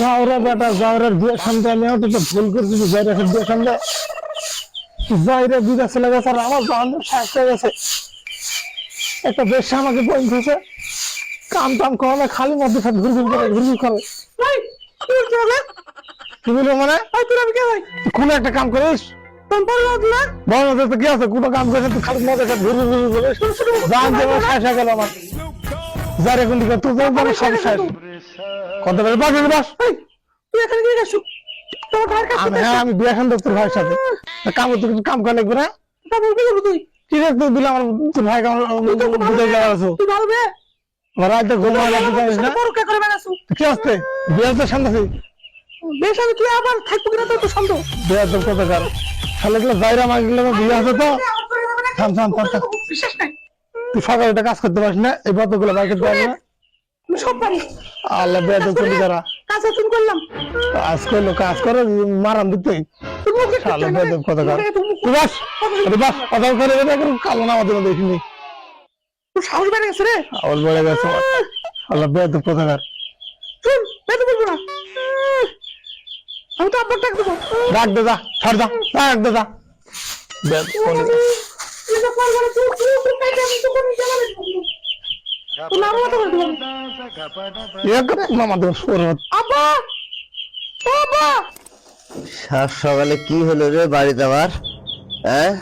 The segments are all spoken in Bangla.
যাওরা বেটা যাওরার বিয়ের সামনে আমি তো একটা ভুল করেছি যাইরা বিয়ের সামনে যাইরা বিদেশ চলে গেছে আর আমার বান্ধব শেষ হয়ে গেছে। একটা বেশ আমাকে কাম টাম করে খালি মধ্যে সাথে ঘুরঘুর করে ঘুরঘুর করে। কি বলব মানে? কোনো একটা কাম করিস? কি আছে? কোনো কাম করে তুই খালি মধ্যে সাথে ঘুরঘুর ঘুরঘুর করে জান যে আমার শেষ হয়ে গেল আমার। যারে কোন তুই সব শেষ। কত বেলা বাস বাস তুই এখানে কি তোর আমি হ্যাঁ আমি বিয়ে খান তোর ভাইয়ের সাথে। কাম তুই কাম করে লাগবে না বলবি করব তুই? কি তুই দিলে আমার তোর ভাই কেমন বুঝে তুই রাতে ঘুমা জানিস না? পরকে করে বেড়াসু কি আসতে বিয়ে তো শান্ত আছি। বেশ আমি তুই আবার থাকব কিনা তোর তো সন্দেহ বিয়ে তো কত কার তাহলে গেলে বাইরে আমার গেলে বিয়ে আছে তো। থাম থাম তুই সকালে কাজ করতে পারিস না এই বতগুলো পারিস না। সব পারি আল্লাহ বিয়ে তো চলি যারা কাজ তুমি করলাম কাজ করল কাজ করে মারান দিতে শালা বেদব কত কার তুই বাস তুই বাস কথা করে এখন কালো না আমাদের মধ্যে তোর সাহস বেড়ে গেছে রে আবার বেড়ে গেছে আল্লাহ বেদ কত কার শুন বেঁধে বলব না আমি তো আব্বার ডাক দেবো ডাক দে যা ছাড় যা ডাক দে যা বেদ কোন তুই তো পারব না তুই তুই তুই কাইটা আমি তো কোনো জানা নেই মতো আমাদের আব্বা সাত সকালে কি হলো রে বাড়িতে আবার হ্যাঁ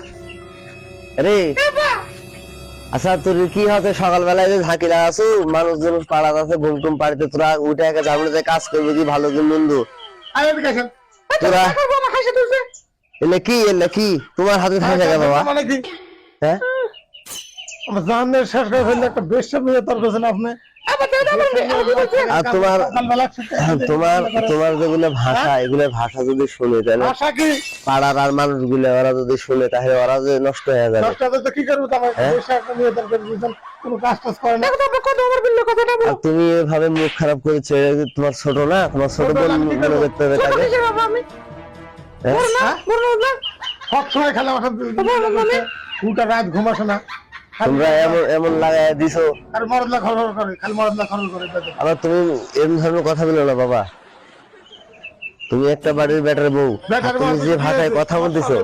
আচ্ছা তোর কি হবে সকালবেলায় যে ঝাঁকি লাগাছো মানুষজন পাড়া আছে ঘুম টুম পাড়িতে তোরা উঠে একে ঝামড়িতে কাজ করবে কি ভালো কি মন্দ তোরা এলে কি এলে কি তোমার হাতে থাকে বাবা মানে হ্যাঁ জানের শেষ করে ফেললে একটা বেশ নিয়ে তোর কাছে আপনি? বলছি আর তোমার তোমার তোমার যেগুলো ভাষা এগুলো ভাষা যদি শুনে তাহলে আশা কি? পাড়ার আর মানুষগুলো ওরা যদি শুনে তাহলে ওরা যে নষ্ট হয়ে যাবে। কি করব? তোমার আর তুমি এভাবে মুখ খারাপ করেছ তোমার ছোট না? তোমার ছোট বোন মনে করতে হবে তাকে? কিসের বাবা আমি? হ্যাঁ? বড় না বড় না? সব সময় খেলা মানে? রাত ঘুমাসে না। তোমরা এমন এমন লাগাই দিছো? আর মরদলা খরচ করে খালি মরদলা খরচ করে আবার তুমি ধরনের কথা বলো না বাবা। তুমি একটা বাড়ির বউ তুমি যে ভাষায় কথা বলতেছো।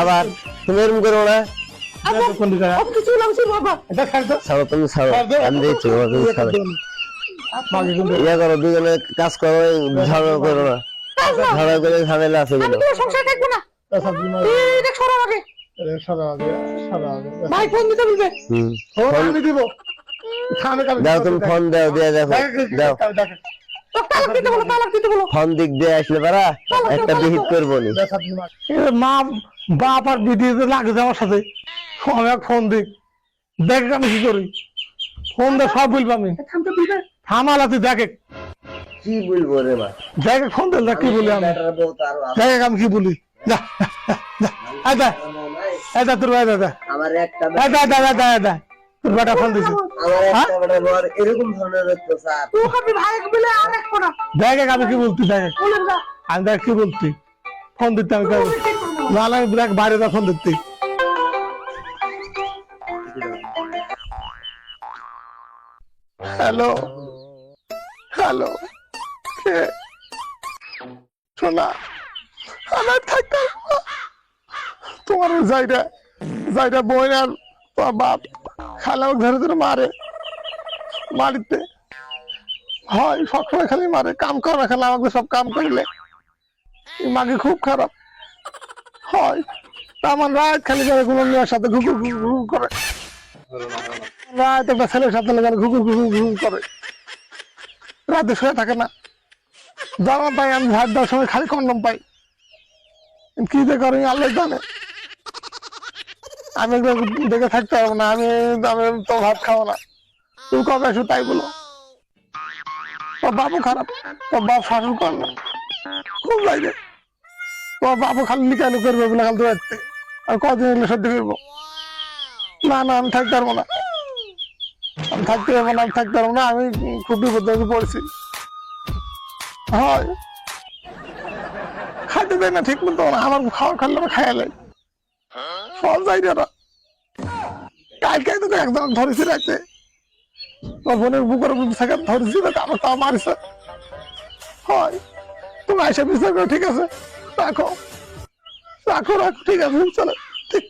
আবার তুমি এরকম করো না। ইয়া করো দুজনে কাজ করো ঝগড়া করো না। ঝগড়া করে ঝামেলা আছে আমি সংসার থাকব না। পেশা দিন আর- এই দেখ সরা আগে। আরে সাদা আগে, সাদা আগে। ভাই ফোন দিতে বলবে। ফোন আমি দিব। দাও তুমি ফোন দাও দিয়ে দেখো। দাও। দেখে, তো তালাক দিতে বলো তালাক দিতে বলো। ফোন দিক দিয়ে আসলে পারা একটা বিহিত করব নি। দেখা দিন মাকে। এ মা বাপ আর দিদি তো লাগছে আমার সাথে। এক ফোন দিক। দেখ আমি কি করি। ফোন দে সব বলব। আমি থামালা তুই দেখে। কি বলব রে মা দেখে ফোন দে কি বলি আমি। দেখ আমি কি বলি? যা যা, যা আয় দা আয় দা তোর ভাই দাদা আমার একটা আয় দা দা দা দা তোর বেটা ফোন দিছে। আমার একটা বেটার বউ এরকম ধরনের অত্যাচার তুই কবি ভাই বলে আর এক কোনা দেখে আমি কি বলতি দেখে। আমি দেখ কি বলতি ফোন দিতে আমি আমি দেখ বাইরে দা ফোন দিতে হ্যালো। হ্যালো। করলে। মাকে খুব খারাপ। হয় আমার রাত খালি মেয়ের সাথে ঘুকুর ঘুকুর করে। রাত একটা ছেলের সাথে ঘুকুর ঘুকুর ঘুকুর করে। রাতে শুয়ে থাকে না। জামা পাই আমি ঝাড় দেওয়ার সময় খালি কন্ডম পাই। কি যে করে আল্লাহ জানে। আমি এগুলো দেখে থাকতে পারব না, আমি আমি তো ভাত খাব না। তুমি কবে আসো তাই বলো। তোর বাবু খারাপ, তোর বাপ শাসন কর না। খুব লাগে তোর বাবু খালি নিকানি করবে বলে খালি দৌড়াতে আর কদিন এগুলো সহ্য করব? না না, আমি থাকতে পারব না। আমি থাকতে পারব না, আমি থাকতে পারব না, আমি খুব বিপদ পড়েছি। হয়। খাইতে দেয় না ঠিক মতো না। আমার খাওয়ার খাইলে আমার খাইয়া লাগে সব যাই না কালকে তোকে একদম ধরেছি রাখতে তোর বোনের বুকের উপর ধরেছি তো আমার তাও মারিছে। হয়। তুমি এসে বিচার করো ঠিক আছে? রাখো। রাখো রাখো ঠিক আছে চলো। ঠিক।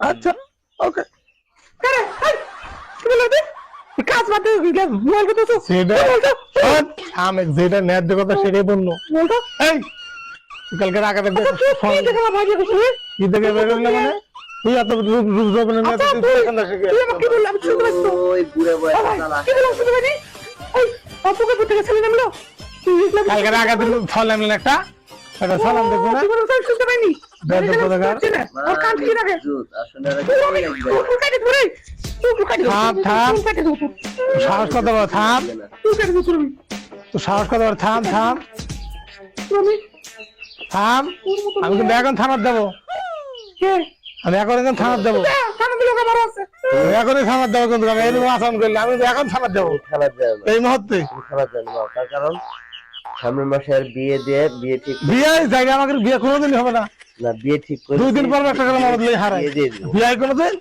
আচ্ছা ওকে। কাজ বাদ দে মোবাইল সেটা আমি যেটা নেট দেখো তো সেটাই বলল। এই কালকে রাখা দেখবে তুই কি দেখে বেরোল না মানে? তুই এত রূপ রূপ যৌবনের মেয়ে আচ্ছা তুই তুই দেখে তুই আমাকে বললি? আমি শুনতে পাচ্ছি ওই বুড়ে বয়স ও কি বললাম শুনতে পাইনি? এই অপুকে পুত্র ছেলে নামলো? কালকে ফল আনলেন একটা? সালাম না? শুনতে পাইনি। থাম, সাহস থাম। তুই কাটে তুমি তো সাহস কত বড় থাম থাম। থাম। আমি কিন্তু এখন থামার দেবো। আমি এখন এখন থামার দেবো। দিলো এখনই থামার দেবো কিন্তু আমি এরকম করলে আমি এখন থামার দেবো। এই মুহূর্তে। তার কারণ সামনের মাসে আর বিয়ে দিয়ে বিয়ে ঠিক বিয়ে জায়গা আমাকে বিয়ে কোনোদিনই হবে না। না বিয়ে ঠিক করে দুই দিন পর একটা বিয়ে দিয়ে দিবো। বিয়ে কোনোদিন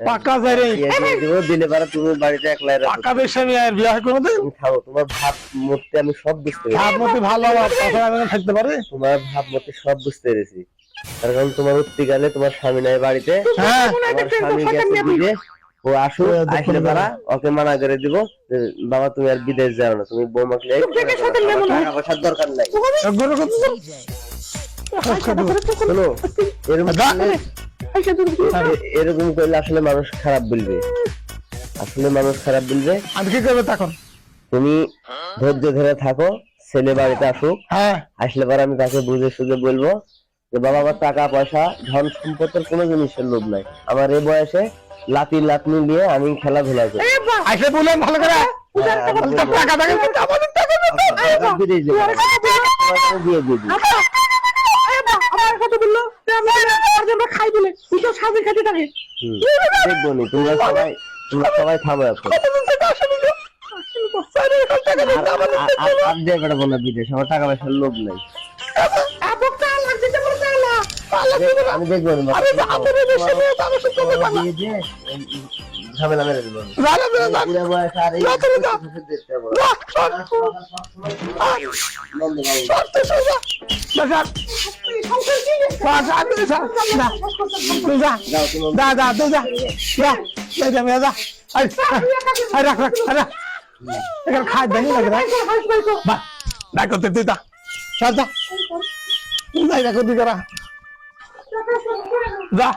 পাক্কা যাই রে। বিয়ে দিয়ে দিবো দিলে পারে তুমি বাড়িতে একলাই রাখো। পাক্কা বেশি আমি আর বিয়ে কোনোদিন? খাও তোমার ভাব মতে আমি সব বুঝতে পেরেছি। ভাব মতে ভালো তখন আমি থাকতে পারি? তোমার ভাব মতে সব বুঝতে পেরেছি। কারণ তোমার উত্তিকালে তোমার স্বামী নাই বাড়িতে। হ্যাঁ। স্বামী গেছে ও দেখো আসলে। ওকে মানা করে দিব যে, বাবা তুমি আর বিদেশ যাও না তুমি। টাকা পয়সার দরকার নাই। শোনো এরকম আচ্ছা এরকম করলে আসলে মানুষ খারাপ বলবে। আসলে মানুষ খারাপ বলবে। আমি কি করবে? তখন তুমি ধৈর্য ধরে থাকো ছেলে বাড়িতে আসুক। হ্যাঁ। আসলে পরে আমি তাকে বুঝে সুঝে বলব যে বাবা আমার টাকা পয়সা ধন সম্পদের কোনো জিনিসের লোভ নাই। আমার এই বয়সে লাতি লাতনি নিয়ে আমি খেলাধুলা করি। আইসে বললেন ভালো করে হ্যাঁ, আমি বলব, টাকা টাকা কিন্তু আমাদের আমরা খাই বলে তুই তো স্বামী খাইতে থাকে দেখব নি তোমরা সবাই তোমরা সবাই এখন আর- দিয়ে না বিদেশ আমার টাকা পয়সার লোভ নাই আমি দেখব নি তো ঝামেলা মেরে দেবো তুই যা। যা, যা। যা, যা, যা। যা, যা। যা, যা, যা। যা, যা, যা। বা ডাক করতে তুই যা সর যা যাই রাখো তুই করা যা